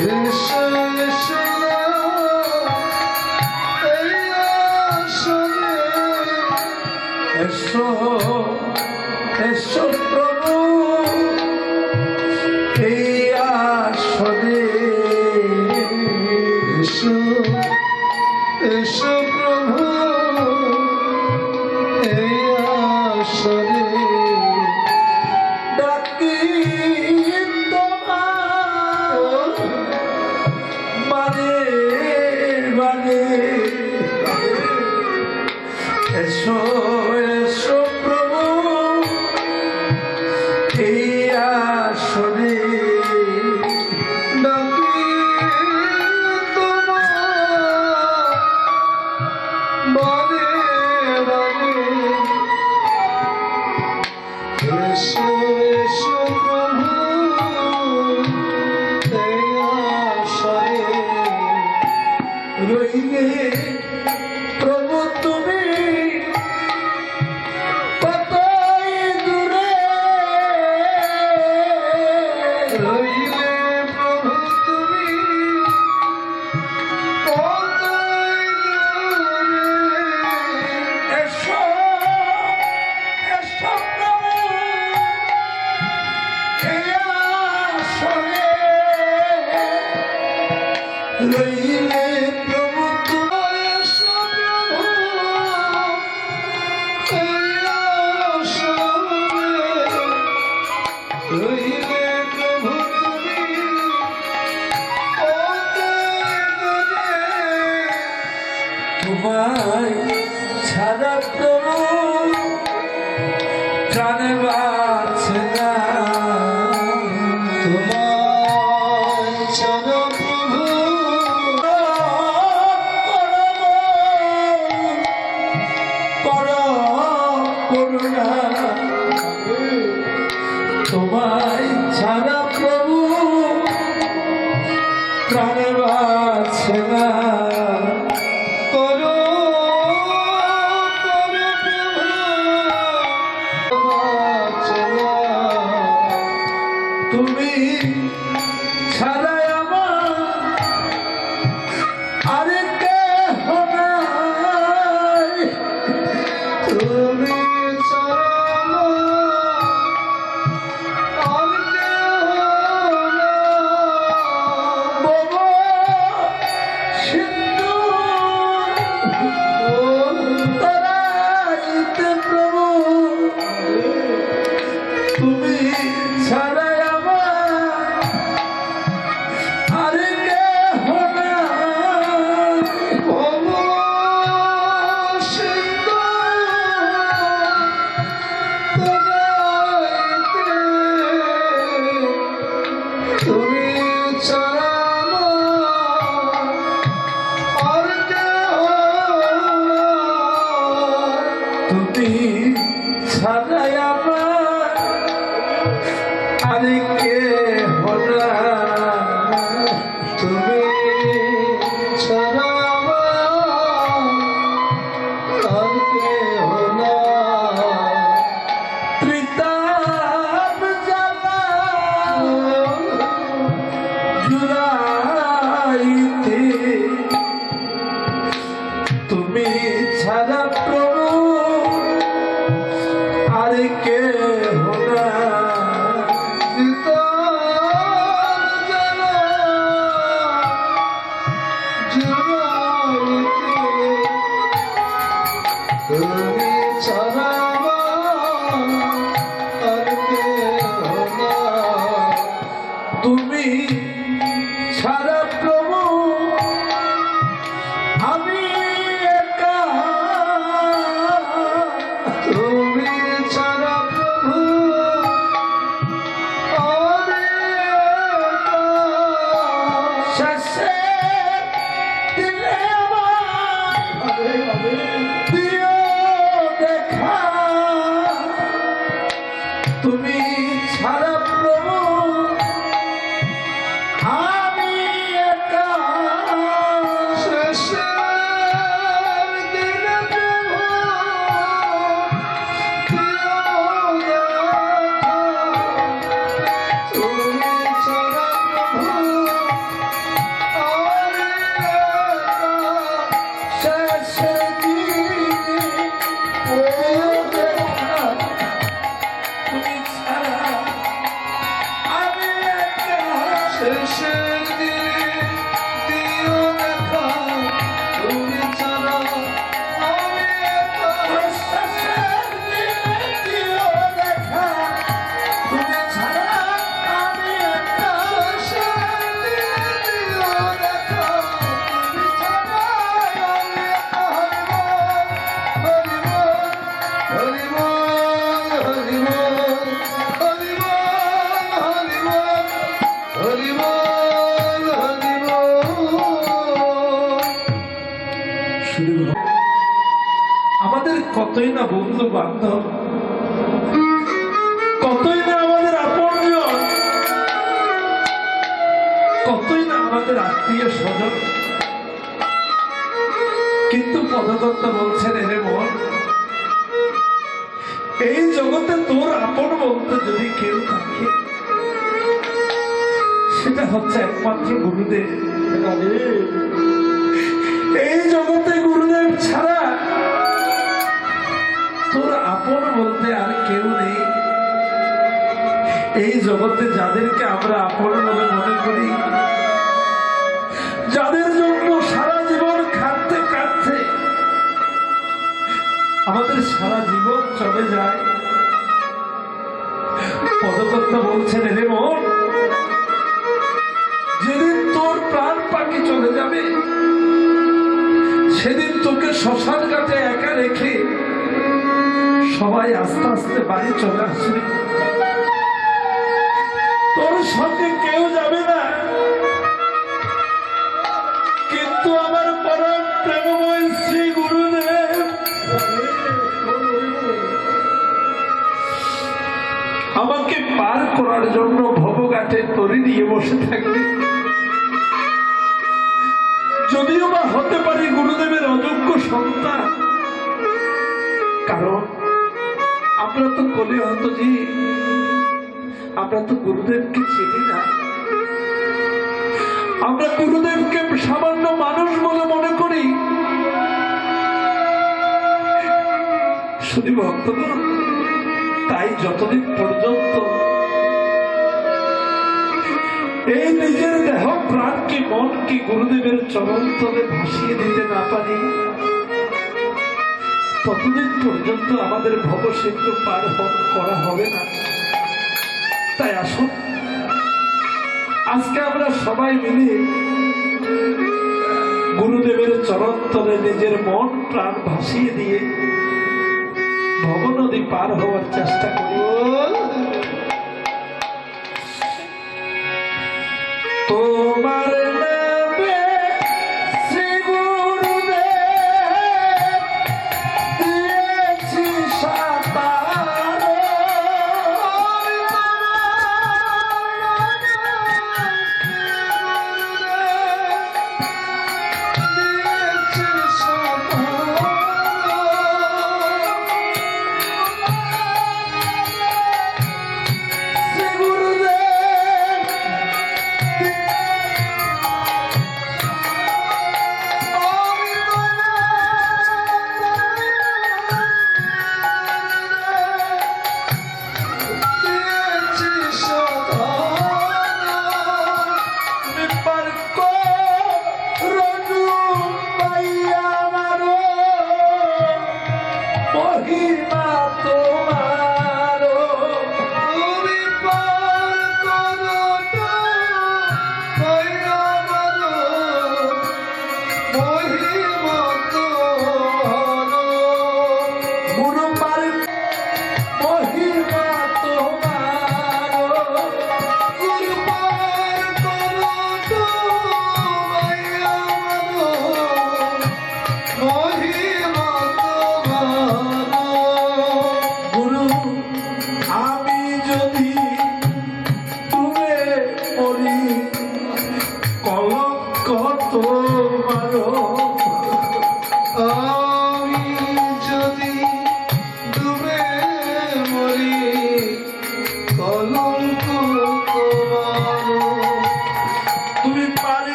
Krishna. প্রাণে বাঁচে mim. তুমি ছাড়াই আমার আর কে হলা তুমি ছাড়া আর কে হলা প্রীতাপ জ্বালা জুড়াইতে। তুমি ছাড়া বল আমাদের কতই না বন্ধু বান্ধব কতই না আমাদের আপনজন কতই না আমাদের আত্মীয় স্বজন। কিন্তু পদদত্ত বলছেন হে মন এই জগতে তোর আপন বলতে যদি কেউ থাকে সেটা হচ্ছে একমাত্র গুরুদেব। এই জগতে এই জগতে যাদেরকে আমরা আপন বলে মনে করি, যাদের জন্য সারা জীবন খাটতে কাটতে আমাদের সারা জীবন চলে যায়। পদকর্তা বলছেন রে মন, যেদিন তোর প্রাণ পাখি চলে যাবে, সেদিন তোকে শ্মশান কাটে একা রেখে সবাই আস্তে আস্তে বাড়ি চলে আসবে। সঙ্গে কেউ যাবে না। কিন্তু আমার পরম প্রেমময় শ্রী গুরুদেব। আমাকে পার করার জন্য ভবঘাটে তরি নিয়ে বসে থাকবে। যদিও বা হতে পারি গুরুদেবের অযোগ্য সন্তান, কারণ আমরা তো কলে হতো যে আমরা তো গুরুদেবকে চিনি না। আমরা গুরুদেবকে সামান্য মানুষ বলে মনে করি। শুধু ভক্তগণ তাই যতদিন পর্যন্ত এই নিজের দেহ, প্রাণ কি, মন কি গুরুদেবের চরণ তলে ভাসিয়ে দিতে না পারি, ততদিন পর্যন্ত আমাদের ভবসিদ্ধ পার করা হবে না। তাই আসুন। আজকে আমরা সবাই মিলে গুরুদেবের চরণ তলে নিজের মন প্রাণ ভাসিয়ে দিয়ে ভবনদী পার হওয়ার চেষ্টা করি। তোমার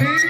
Hey.